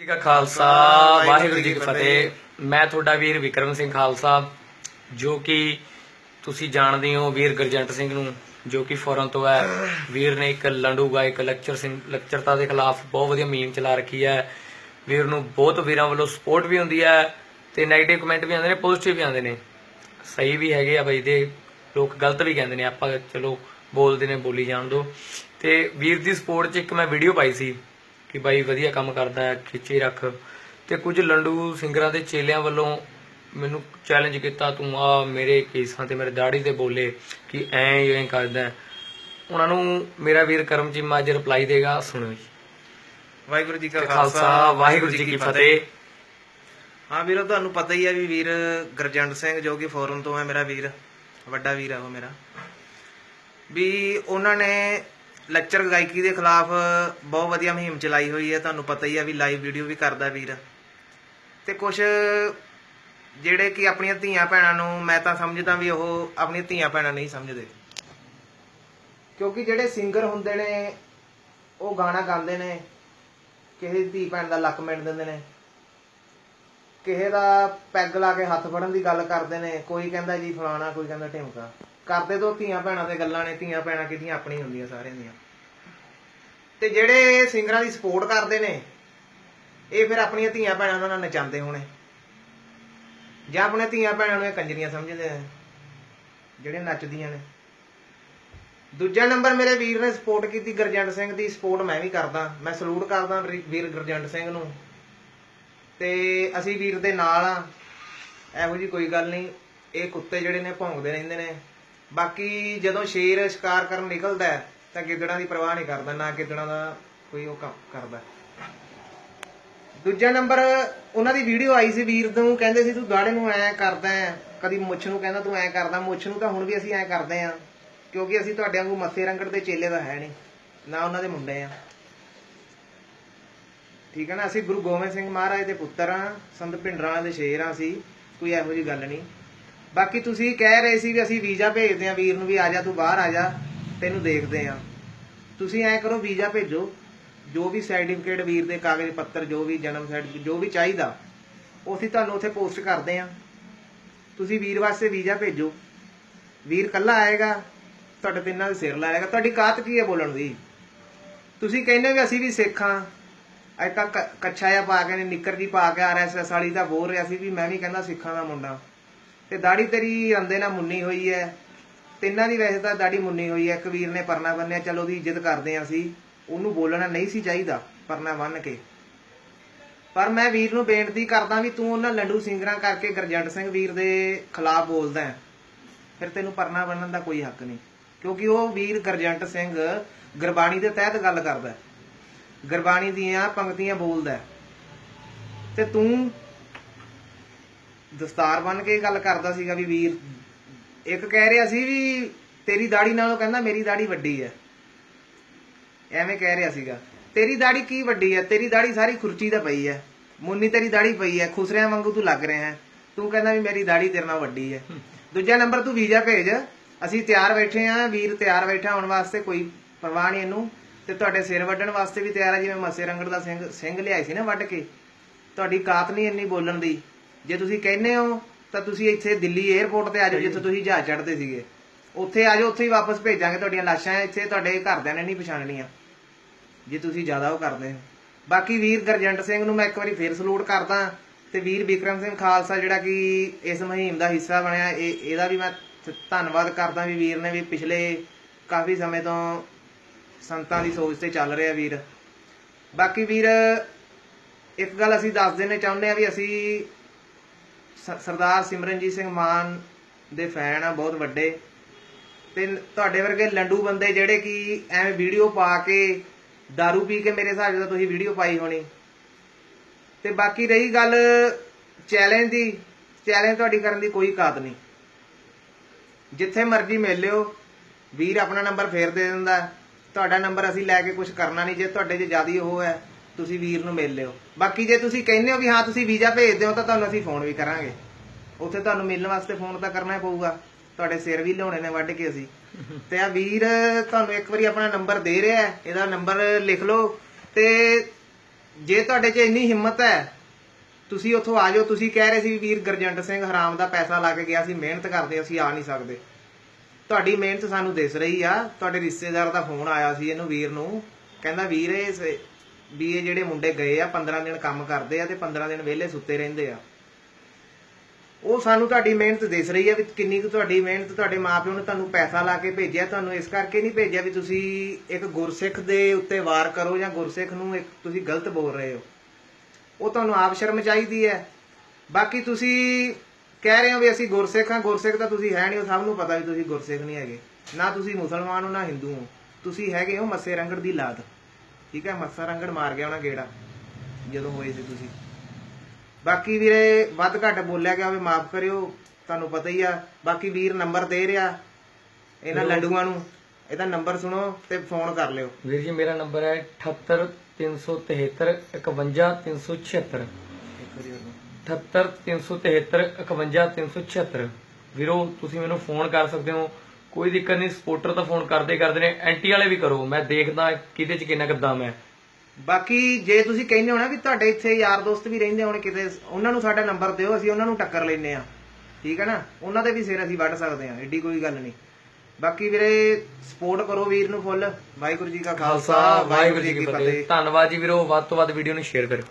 ਜੀ ਕਾ ਖਾਲਸਾ ਵਾਹਿਗੁਰੂ ਜੀ ਕੀ ਫਤਿਹ। ਮੈਂ ਤੁਹਾਡਾ ਵੀਰ ਵਿਕਰਮ ਸਿੰਘ ਖਾਲਸਾ ਜੋ ਕਿ ਤੁਸੀਂ ਜਾਣਦੇ ਹੋ ਵੀਰ ਗੁਰਜੰਟ ਸਿੰਘ ਨੂੰ ਜੋ ਕਿ ਫੋਰਨ ਤੋਂ ਹੈ। ਵੀਰ ਨੇ ਇੱਕ ਲੰਡੂ ਗਾਇਕ ਲੈਕਚਰ ਸਿੰਘ ਲੈਕਚਰਤਾ ਦੇ ਖਿਲਾਫ ਬਹੁਤ ਵਧੀਆ ਮੀਮ ਚਲਾ ਰੱਖੀ ਹੈ। ਵੀਰ ਨੂੰ ਬਹੁਤ ਵੀਰਾਂ ਵੱਲੋਂ ਸਪੋਰਟ ਵੀ ਹੁੰਦੀ ਹੈ ਤੇ 네ਗੇਟਿਵ ਕਮੈਂਟ ਵੀ ਆਉਂਦੇ ਨੇ ਪੋਜ਼ਿਟਿਵ ਵੀ ਆਉਂਦੇ ਨੇ। ਸਹੀ ਵੀ ਹੈਗੇ ਆ ਬਈ ਦੇ ਲੋਕ ਗਲਤ ਵੀ ਕਹਿੰਦੇ ਨੇ ਆਪਾਂ ਚਲੋ ਬੋਲਦੇ ਨੇ ਬੋਲੀ ਜਾਣ ਦੋ। ਤੇ ਵੀਰ ਦੀ ਸਪੋਰਟ 'ਚ ਇੱਕ ਮੈਂ ਵੀਡੀਓ ਪਾਈ ਸੀ। ਕਿ ਬਾਈ ਵਧੀਆ ਕੰਮ ਕਰਦਾ ਹੈ ਖਿੱਚੇ ਰੱਖ। ਤੇ ਕੁਝ ਲੰਡੂ ਸਿੰਗਰਾਂ ਦੇ ਚੇਲਿਆਂ ਵੱਲੋਂ ਮੈਨੂੰ ਚੈਲੰਜ ਕੀਤਾ ਤੂੰ ਆ ਮੇਰੇ ਕੇਸਾਂ ਤੇ ਮੇਰੇ ਦਾੜੀ ਤੇ ਬੋਲੇ ਕਿ ਐਂ ਐਂ ਕਰਦਾ। ਉਹਨਾਂ ਨੂੰ ਮੇਰਾ ਵੀਰ ਕਰਮ ਜੀ ਅੱਜ ਰਿਪਲਾਈ ਦੇਗਾ ਸੁਣੋ ਜੀ। ਵਾਹਿਗੁਰੂ ਜੀ ਕਾ ਖਾਲਸਾ ਵਾਹਿਗੁਰੂ ਜੀ ਕੀ ਫਤਿਹ। ਹਾਂ ਵੀਰੋ ਤੁਹਾਨੂੰ ਪਤਾ ਹੀ ਹੈ ਵੀ ਵੀਰ ਗਰਜੰਟ ਸਿੰਘ ਜੋ ਕਿ ਫੋਰਨ ਤੋਂ ਹੈ ਮੇਰਾ ਵੀਰ ਵੱਡਾ ਵੀਰ ਹੈ ਉਹ ਮੇਰਾ। ਵੀ ਉਹਨਾਂ ਨੇ ਲੈਕਚਰ ਗਾਇਕੀ ਦੇ ਖਿਲਾਫ ਬਹੁਤ ਵਧੀਆ ਮੁਹਿੰਮ ਚਲਾਈ ਹੋਈ ਹੈ, ਤੁਹਾਨੂੰ ਪਤਾ ਹੀ ਹੈ ਵੀ ਲਾਈਵ ਵੀਡੀਓ ਵੀ ਕਰਦਾ ਵੀਰ। ਤੇ ਕੁਝ ਜਿਹੜੇ ਕਿ ਆਪਣੀਆਂ ਧੀਆਂ ਭੈਣਾਂ ਨੂੰ ਮੈਂ ਤਾਂ ਸਮਝਦਾ ਵੀ ਉਹ ਆਪਣੀਆਂ ਧੀਆਂ ਭੈਣਾਂ ਨਹੀਂ ਸਮਝਦੇ। ਕਿਉਂਕਿ ਜਿਹੜੇ ਸਿੰਗਰ ਹੁੰਦੇ ਨੇ, ਉਹ ਗਾਣਾ ਗਾਉਂਦੇ ਨੇ, ਕਿਸੇ ਦੀ ਧੀ ਭੈਣ ਦਾ ਲੱਕ ਮਿੰਟ ਦਿੰਦੇ ਨੇ, ਕਿਸੇ ਦਾ ਪੈਗ ਲਾ ਕੇ ਹੱਥ ਫੜਨ ਦੀ ਗੱਲ ਕਰਦੇ ਨੇ, ਕੋਈ ਕਹਿੰਦਾ ਜੀ ਫਲਾਣਾ, ਕੋਈ ਕਹਿੰਦਾ ਢਿਮਕਾ। ਕਰਦੇ ਤੋਂ ਧੀਆਂ ਭੈਣਾਂ ਤੇ ਗੱਲਾਂ ਨੇ, ਧੀਆਂ ਭੈਣਾਂ ਕਿਹਦੀਆਂ ਆਪਣੀਆਂ ਹੁੰਦੀਆਂ ਸਾਰਿਆਂ ਦੀਆਂ। ਤੇ ਜਿਹੜੇ ਸਿੰਗਰਾਂ ਦੀ ਸਪੋਰਟ ਕਰਦੇ ਨੇ, ਇਹ ਫਿਰ ਆਪਣੀਆਂ ਧੀਆਂ ਭੈਣਾਂ ਉਹਨਾਂ ਨਾਲ ਨਚਾਉਂਦੇ ਹੋਣੇ। ਜਾਂ ਆਪਣੇ ਧੀਆਂ ਭੈਣਾਂ ਨੂੰ ਇਹ ਕੰਜਰੀਆਂ ਸਮਝਦੇ ਆ ਜਿਹੜੇ ਨੱਚਦੀਆਂ ਨੇ। ਦੂਜਾ ਨੰਬਰ, ਮੇਰੇ ਵੀਰ ਨੇ ਸਪੋਰਟ ਕੀਤੀ ਗੁਰਜੰਟ ਸਿੰਘ ਦੀ ਸਪੋਰਟ ਮੈਂ ਵੀ ਕਰਦਾ। ਮੈਂ ਸਲੂਟ ਕਰਦਾ ਵੀਰ- ਵੀਰ ਗੁਰਜੰਟ ਸਿੰਘ ਨੂੰ। ਤੇ ਅਸੀਂ ਵੀਰ ਦੇ ਨਾਲ ਆ। ਇਹੋ ਜੀ ਕੋਈ ਗੱਲ ਨਹੀਂ। ਇਹ ਕੁੱਤੇ ਜਿਹੜੇ ਨੇ ਭੌਂਕਦੇ ਰਹਿੰਦੇ ਨੇ। ਬਾਕੀ ਜਦੋਂ ਸ਼ੇਰ ਸ਼ਿਕਾਰ ਕਰਨ ਨਿਕਲਦਾ ਹੈ, ਤਾਂ ਗਿੱਦੜਾਂ ਦੀ ਪਰਵਾਹ ਨਹੀਂ ਕਰਦਾ ਨਾ ਗਿੱਦੜਾਂ ਦਾ ਕੋਈ ਉਹ ਕੰਮ ਕਰਦਾ। ਦੂਜਾ ਨੰਬਰ ਉਹਨਾਂ ਦੀ ਵੀਡੀਓ ਆਈ ਸੀ ਵੀਰ ਨੂੰ ਕਹਿੰਦੇ ਸੀ ਤੂੰ ਦਾੜੇ ਨੂੰ ਐ ਕਰਦਾ ਕਦੀ ਮੁੱਛ ਨੂੰ ਕਹਿੰਦਾ ਤੂੰ ਐ ਕਰਦਾ ਮੁੱਛ ਨੂੰ ਤਾਂ ਹੁਣ ਵੀ ਅਸੀਂ ਐ ਕਰਦੇ ਆ ਕਿਉਂਕਿ ਅਸੀਂ ਤੁਹਾਡੇ ਵਾਂਗੂ ਮੱਥੇ ਰੰਗੜ ਦੇ ਚੇਲੇ ਦਾ ਹੈ ਨਹੀਂ ਨਾ ਉਹਨਾਂ ਦੇ ਮੁੰਡੇ ਆ। ਠੀਕ ਹੈ ਨਾ ਅਸੀਂ ਗੁਰੂ ਗੋਬਿੰਦ ਸਿੰਘ ਮਹਾਰਾਜ ਦੇ ਪੁੱਤਰ ਆ ਸੰਤ ਭਿੰਡਰਾਂ ਦੇ ਸ਼ੇਰ ਆ ਸੀ ਕੋਈ ਇਹੋ ਜੀ ਗੱਲ ਨਹੀਂ। ਬਾਕੀ ਤੁਸੀਂ ਕਹਿ ਰਹੇ ਸੀ ਵੀ ਅਸੀਂ ਵੀਜ਼ਾ ਭੇਜਦੇ ਆ ਵੀਰ ਨੂੰ ਵੀ ਆ ਜਾ, ਤੂੰ ਬਾਹਰ ਆ ਜਾ, ਤੈਨੂੰ ਦੇਖਦੇ ਆ ਤੁਸੀਂ ਐ ਕਰੋ, ਵੀਜ਼ਾ ਭੇਜੋ। ਜੋ ਵੀ ਸਰਟੀਫਿਕੇਟ ਵੀਰ ਦੇ ਕਾਗਜ਼ ਪੱਤਰ, ਜੋ ਵੀ ਜਨਮ ਸਰਟੀਫਿਕੇਟ ਜੋ ਵੀ ਚਾਹੀਦਾ, ਉਹ ਅਸੀਂ ਤੁਹਾਨੂੰ ਉੱਥੇ ਪੋਸਟ ਕਰਦੇ ਆ ਤੁਸੀਂ ਵੀਰ ਵਾਸਤੇ ਵੀਜ਼ਾ ਭੇਜੋ। ਵੀਰ ਕੱਲਾ ਆਏਗਾ, ਤੁਹਾਡੇ ਤਿੰਨਾਂ ਦੇ ਸਿਰ ਲਾਏਗਾ। ਤੁਹਾਡੀ ਕਾਤ ਕੀ ਹੈ ਬੋਲਣ ਦੀ? ਤੁਸੀਂ ਕਹਿੰਦੇ ਵੀ ਅਸੀਂ ਵੀ ਸਿੱਖਾਂ। ਅੱਜ ਤੱਕ ਕੱਛਾ ਜਿਹਾ ਪਾ ਕੇ, ਨਿੱਕਰ ਜੀ ਪਾ ਕੇ ਆਰਐਸਐਸ ਵਾਲੀ ਦਾ ਬੋਲ ਰਿਹਾ ਸੀ ਵੀ ਮੈਂ ਵੀ ਕਹਿੰਦਾ ਸਿੱਖਾਂ ਦਾ ਮੁੰਡਾ। ਤੇ ਦਾੜੀ ਤੇਰੀ ਰੰਦੇ ਨਾਲ ਮੁੰਨੀ ਹੋਈ ਹੈ ਤਿੰਨਾਂ ਦੀ ਵੈਸੇ ਤਾਂ ਦਾੜੀ ਮੁੰਨੀ ਹੋਈ ਹੈ ਇੱਕ ਨੇ ਪਰਨਾ ਬੰਨਿਆ, ਚਲੋ ਉਹਦੀ ਇੱਜ਼ਤ ਕਰਦੇ ਹਾਂ ਅਸੀਂ। ਉਹਨੂੰ ਬੋਲਣਾ ਨਹੀਂ ਸੀ ਚਾਹੀਦਾ, ਪਰਨਾ ਬੰਨ ਕੇ। ਪਰ ਮੈਂ ਵੀਰ ਨੂੰ ਬੇਨਤੀ ਕਰਦਾ ਵੀ ਤੂੰ ਉਹਨਾਂ ਲੰਡੂ ਸਿੰਗਰਾਂ ਕਰਕੇ ਗਰਜੰਟ ਸਿੰਘ ਵੀਰ ਦੇ ਖਿਲਾਫ ਬੋਲਦਾ ਹੈ ਫਿਰ ਤੈਨੂੰ ਪਰਨਾ ਬੰਨਣ ਦਾ ਕੋਈ ਹੱਕ ਨਹੀਂ। ਕਿਉਂਕਿ ਉਹ ਵੀਰ ਗਰਜੰਟ ਸਿੰਘ ਗੁਰਬਾਣੀ ਦੇ ਤਹਿਤ ਗੱਲ ਕਰਦਾ ਗੁਰਬਾਣੀ ਦੀਆਂ ਪੰਕਤੀਆਂ ਬੋਲਦਾ ਤੇ ਤੂੰ ਦਸਤਾਰ ਬੰਨ ਕੇ ਗੱਲ ਕਰਦਾ ਸੀਗਾ ਵੀ ਵੀਰ, ਇੱਕ ਕਹਿ ਰਿਹਾ ਸੀ ਵੀ ਤੇਰੀ ਦਾੜੀ ਨਾਲੋਂ ਕਹਿੰਦਾ ਮੇਰੀ ਦਾੜੀ ਵੱਡੀ ਹੈ ਐਵੇਂ ਕਹਿ ਰਿਹਾ ਸੀਗਾ। ਤੇਰੀ ਦਾੜੀ ਕੀ ਵੱਡੀ ਹੈ ਤੇਰੀ ਦਾੜੀ ਸਾਰੀ ਖੁਰਚੀ ਦਾ ਪਈ ਹੈ ਮੁੰਨੀ ਤੇਰੀ ਦਾੜੀ ਪਈ ਹੈ ਖੁਸਰਿਆਂ ਵਾਂਗੂ ਤੂੰ ਲੱਗ ਰਿਹਾ ਹੈ ਤੂੰ ਕਹਿੰਦਾ ਵੀ ਮੇਰੀ ਦਾੜੀ ਤੇਰੇ ਨਾਲ ਵੱਡੀ ਹੈ ਦੂਜਾ ਨੰਬਰ ਤੂੰ ਵੀਜ਼ਾ ਭੇਜ। ਅਸੀਂ ਤਿਆਰ ਬੈਠੇ ਆ, ਵੀਰ ਤਿਆਰ ਬੈਠਾ ਆਉਣ ਵਾਸਤੇ ਕੋਈ ਪਰਵਾਹ ਨਹੀਂ ਇਹਨੂੰ। ਤੇ ਤੁਹਾਡੇ ਸਿਰ ਵੱਢਣ ਵਾਸਤੇ ਵੀ ਤਿਆਰ ਆ, ਜਿਵੇਂ ਮਸੇ ਰੰਗੜ ਦਾ ਸਿੰਘ ਸਿੰਘ ਲਿਆਈ ਸੀ ਨਾ ਵੱਢ ਕੇ। ਤੁਹਾਡੀ ਕਾਤ ਨਹੀਂ ਇੰਨੀ ਬੋਲਣ ਦੀ। ਜੇ ਤੁਸੀਂ ਕਹਿੰਦੇ ਹੋ, ਤਾਂ ਤੁਸੀਂ ਇੱਥੇ ਦਿੱਲੀ 에ਅਰਪੋਰਟ ਤੇ ਆ ਜਾਓ, ਜਿੱਥੇ ਤੁਸੀਂ ਜਹਾਜ਼ ਚੜ੍ਹਦੇ ਸੀਗੇ। ਉੱਥੇ ਆ ਜਾਓ, ਉੱਥੇ ਹੀ ਵਾਪਸ ਭੇਜਾਂਗੇ ਤੁਹਾਡੀਆਂ ਲਾਸ਼ਾਂ, ਇੱਥੇ ਤੁਹਾਡੇ ਘਰਦਿਆਂ ਨੇ ਨਹੀਂ ਪਛਾਣਨੀਆਂ। ਜੇ ਤੁਸੀਂ ਜ਼ਿਆਦਾ ਉਹ ਕਰਦੇ ਹੋ। ਬਾਕੀ ਵੀਰ ਗਰਜੰਟ ਸਿੰਘ ਨੂੰ ਮੈਂ ਇੱਕ ਵਾਰੀ ਫੇਰ ਸਲੂਟ ਕਰਦਾ, ਤੇ ਵੀਰ ਵਿਕਰਮ ਸਿੰਘ ਖਾਲਸਾ, ਜਿਹੜਾ ਕਿ ਇਸ ਮੁਹਿੰਮ ਦਾ ਹਿੱਸਾ ਬਣਿਆ, ਇਹ, ਇਹਦਾ ਵੀ ਮੈਂ ਧੰਨਵਾਦ ਕਰਦਾ ਵੀ ਵੀਰ ਨੇ ਵੀ ਪਿਛਲੇ ਕਾਫੀ ਸਮੇਂ ਤੋਂ ਸੰਤਾਂ ਦੀ ਸੋਚ ਤੇ ਚੱਲ ਰਿਹਾ ਵੀਰ। ਬਾਕੀ ਵੀਰ, ਇੱਕ ਗੱਲ ਅਸੀਂ ਦੱਸ ਦੇਣੇ ਚਾਹੁੰਦੇ ਆ ਵੀ ਅਸੀਂ ਸਰਦਾਰ ਸਿਮਰਨਜੀਤ ਸਿੰਘ ਮਾਨ ਦੇ ਫੈਨ ਆ, ਬਹੁਤ ਵੱਡੇ। ਤੇ ਤੁਹਾਡੇ ਵਰਗੇ ਲੰਡੂ ਬੰਦੇ ਜਿਹੜੇ ਕਿ ਐਵੇਂ ਵੀਡੀਓ ਪਾ ਕੇ दारू ਪੀ ਕੇ ਮੇਰੇ ਹਿਸਾਬ ਨਾਲ ਤੁਸੀਂ ਵੀਡੀਓ ਪਾਈ ਹੋਣੀ। ਤੇ ਬਾਕੀ ਰਹੀ ਗੱਲ ਚੈਲੰਜ ਦੀ, ਚੈਲੰਜ ਤੁਹਾਡੀ ਕਰਨ ਦੀ ਕੋਈ ਕਾਤ ਨਹੀਂ। ਜਿੱਥੇ ਮਰਜ਼ੀ ਮਿਲ ਲਿਓ, ਵੀਰ ਆਪਣਾ ਨੰਬਰ ਫੇਰ ਦੇ ਦਿੰਦਾ। ਤੁਹਾਡਾ ਨੰਬਰ ਅਸੀਂ ਲੈ ਕੇ ਕੁਝ ਕਰਨਾ ਨਹੀਂ, ਜੇ ਤੁਹਾਡੇ 'ਚ ਜ਼ਿਆਦਾ ਉਹ ਹੈ ਤੁਸੀਂ ਵੀਰ ਨੂੰ ਮਿਲ ਲਿਓ। ਬਾਕੀ ਜੇ ਤੁਸੀਂ ਕਹਿੰਦੇ ਹੋ ਵੀ ਹਾਂ, ਤੁਸੀਂ ਵੀਜ਼ਾ ਭੇਜਦੇ ਹੋ ਤਾਂ ਤੁਹਾਨੂੰ ਅਸੀਂ ਫੋਨ ਵੀ ਕਰਾਂਗੇ। ਉੱਥੇ ਤੁਹਾਨੂੰ ਮਿਲਣ ਵਾਸਤੇ ਫੋਨ ਤਾਂ ਕਰਨਾ ਪਊਗਾ। ਤੁਹਾਡੇ ਸਿਰ ਵੀ ਲਿਆਉਣੇ ਨੇ ਵੱਢ ਕੇ ਅਸੀਂ। ਤੇ ਆ ਵੀਰ ਤੁਹਾਨੂੰ ਇੱਕ ਵਾਰੀ ਆਪਣਾ ਨੰਬਰ ਦੇ ਰਿਹਾ ਹੈ। ਇਹਦਾ ਨੰਬਰ ਲਿਖ ਲਓ। ਤੇ ਜੇ ਤੁਹਾਡੇ 'ਚ ਇੰਨੀ ਹਿੰਮਤ ਹੈ, ਤੁਸੀਂ ਉੱਥੋਂ ਆ ਜਾਓ। ਤੁਸੀਂ ਕਹਿ ਰਹੇ ਸੀ ਵੀ ਵੀਰ ਗਰਜੰਟ ਸਿੰਘ ਹਰਾਮ ਦਾ ਪੈਸਾ ਲਾ ਕੇ ਗਿਆ। ਸੀ ਮਿਹਨਤ ਕਰਦੇ ਅਸੀਂ ਆ ਨਹੀਂ ਸਕਦੇ। ਤੁਹਾਡੀ ਮਿਹਨਤ ਸਾਨੂੰ ਦਿਸ ਰਹੀ ਆ। ਤੁਹਾਡੇ ਰਿਸ਼ਤੇਦਾਰ ਦਾ ਫੋਨ ਆਇਆ ਸੀ ਇਹਨੂੰ ਵੀਰ ਨੂੰ। ਕਹਿੰਦਾ, ਵੀਰ, ਇਹ ਵੀ ਇਹ ਜਿਹੜੇ ਮੁੰਡੇ ਗਏ ਆ 15 ਦਿਨ ਕੰਮ ਕਰਦੇ ਆ ਤੇ 15 ਦਿਨ ਵਿਹਲੇ ਸੁੱਤੇ ਰਹਿੰਦੇ ਆ। ਉਹ ਸਾਨੂੰ ਤੁਹਾਡੀ ਮਿਹਨਤ ਦਿਸ ਰਹੀ ਹੈ ਵੀ ਕਿੰਨੀ ਕੁ ਤੁਹਾਡੀ ਮਿਹਨਤ, ਤੁਹਾਡੇ ਮਾਪਿਓ ਨੇ ਤੁਹਾਨੂੰ ਪੈਸਾ ਲਾ ਕੇ ਭੇਜਿਆ, ਤੁਹਾਨੂੰ ਇਸ ਕਰਕੇ ਨਹੀਂ ਭੇਜਿਆ ਵੀ ਤੁਸੀਂ ਇੱਕ ਗੁਰਸਿੱਖ ਦੇ ਉੱਤੇ ਵਾਰ ਕਰੋ ਜਾਂ ਗੁਰਸਿੱਖ ਨੂੰ ਇੱਕ ਤੁਸੀਂ ਗਲਤ ਬੋਲ ਰਹੇ ਹੋ। ਉਹ ਤੁਹਾਨੂੰ ਆਪ ਸ਼ਰਮ ਚਾਹੀਦੀ ਹੈ। ਬਾਕੀ ਤੁਸੀਂ ਕਹਿ ਰਹੇ ਹੋ ਵੀ ਅਸੀਂ ਗੁਰਸਿੱਖ ਹਾਂ, ਗੁਰਸਿੱਖ ਤਾਂ ਤੁਸੀਂ ਹੈ ਨਹੀਂ, ਉਹ ਸਭ ਨੂੰ ਪਤਾ ਵੀ ਤੁਸੀਂ ਗੁਰਸਿੱਖ ਨਹੀਂ ਹੈਗੇ। ਨਾ ਤੁਸੀਂ ਮੁਸਲਮਾਨ ਹੋ, ਨਾ ਹਿੰਦੂ ਹੋ। ਤੁਸੀਂ ਹੈਗੇ ਹੋ ਮੱਸੇ ਰੰਗੜ ਦੀ ਲਾਤ ਠੀਕ ਹੈ ਮੱਸਾ ਰੰਗੜ ਮਾਰ ਗਿਆ ਉਹਨਾਂ ਗੇੜਾ ਜਦੋਂ ਹੋਏ ਸੀ ਤੁਸੀਂ। ਬਾਕੀ ਵੀਰੇ ਵੱਧ ਘੱਟ ਬੋਲਿਆ ਗਿਆ ਹੋਵੇ ਮਾਫ ਕਰਿਓ ਤੁਹਾਨੂੰ ਪਤਾ ਹੀ ਆ ਬਾਕੀ ਵੀਰ ਨੰਬਰ ਦੇ ਰਿਹਾ ਇਹਨਾਂ ਲੰਡੂਆਂ ਨੂੰ। ਇਹਦਾ ਨੰਬਰ ਸੁਣੋ ਤੇ ਫੋਨ ਕਰ ਲਿਓ। ਵੀਰ ਜੀ ਮੇਰਾ ਨੰਬਰ ਹੈ 78373 51376 78373 51376 ਵੀਰੋ ਤੁਸੀਂ ਮੈਨੂੰ ਫੋਨ ਕਰ ਸਕਦੇ ਹੋ ਕੋਈ ਦਿੱਕਤ ਨਹੀਂ ਸਪੋਰਟਰ ਤਾਂ ਫੋਨ ਕਰਦੇ ਕਰਦੇ ਨੇ ਐਂਟੀ ਵਾਲੇ ਵੀ ਕਰੋ ਮੈਂ ਦੇਖਦਾ ਕਿਹਦੇ ਚ ਕਿੰਨਾ ਕੁ ਦਮ ਹੈ। ਬਾਕੀ ਜੇ ਤੁਸੀਂ ਕਹਿੰਦੇ ਹੋ ਨਾ ਵੀ ਤੁਹਾਡੇ ਇੱਥੇ ਯਾਰ ਦੋਸਤ ਵੀ ਰਹਿੰਦੇ ਹੋਣ ਕਿਤੇ ਉਹਨਾਂ ਨੂੰ ਸਾਡਾ ਨੰਬਰ ਦਿਓ ਅਸੀਂ ਉਹਨਾਂ ਨੂੰ ਟੱਕਰ ਲੈਨੇ ਆ ਠੀਕ ਹੈ ਨਾ? ਉਹਨਾਂ ਦੇ ਵੀ ਸਿਰ ਅਸੀਂ ਵੱਢ ਸਕਦੇ ਆ ਏਡੀ ਕੋਈ ਗੱਲ ਨਹੀਂ। ਬਾਕੀ ਵੀਰੇ ਸਪੋਰਟ ਕਰੋ ਵੀਰ ਨੂੰ ਫੁੱਲ। ਵਾਹਿਗੁਰੂ ਜੀ ਕਾ ਖਾਲਸਾ ਖਾਲਸਾ ਵਾਹਿਗੁਰੂ ਜੀ ਕੀ ਫਤਿਹ। ਧੰਨਵਾਦ ਜੀ ਵੀਰੋ ਵੱਧ ਤੋਂ ਵੱਧ ਵੀਡੀਓ ਨੂੰ ਸ਼ੇਅਰ ਕਰੋ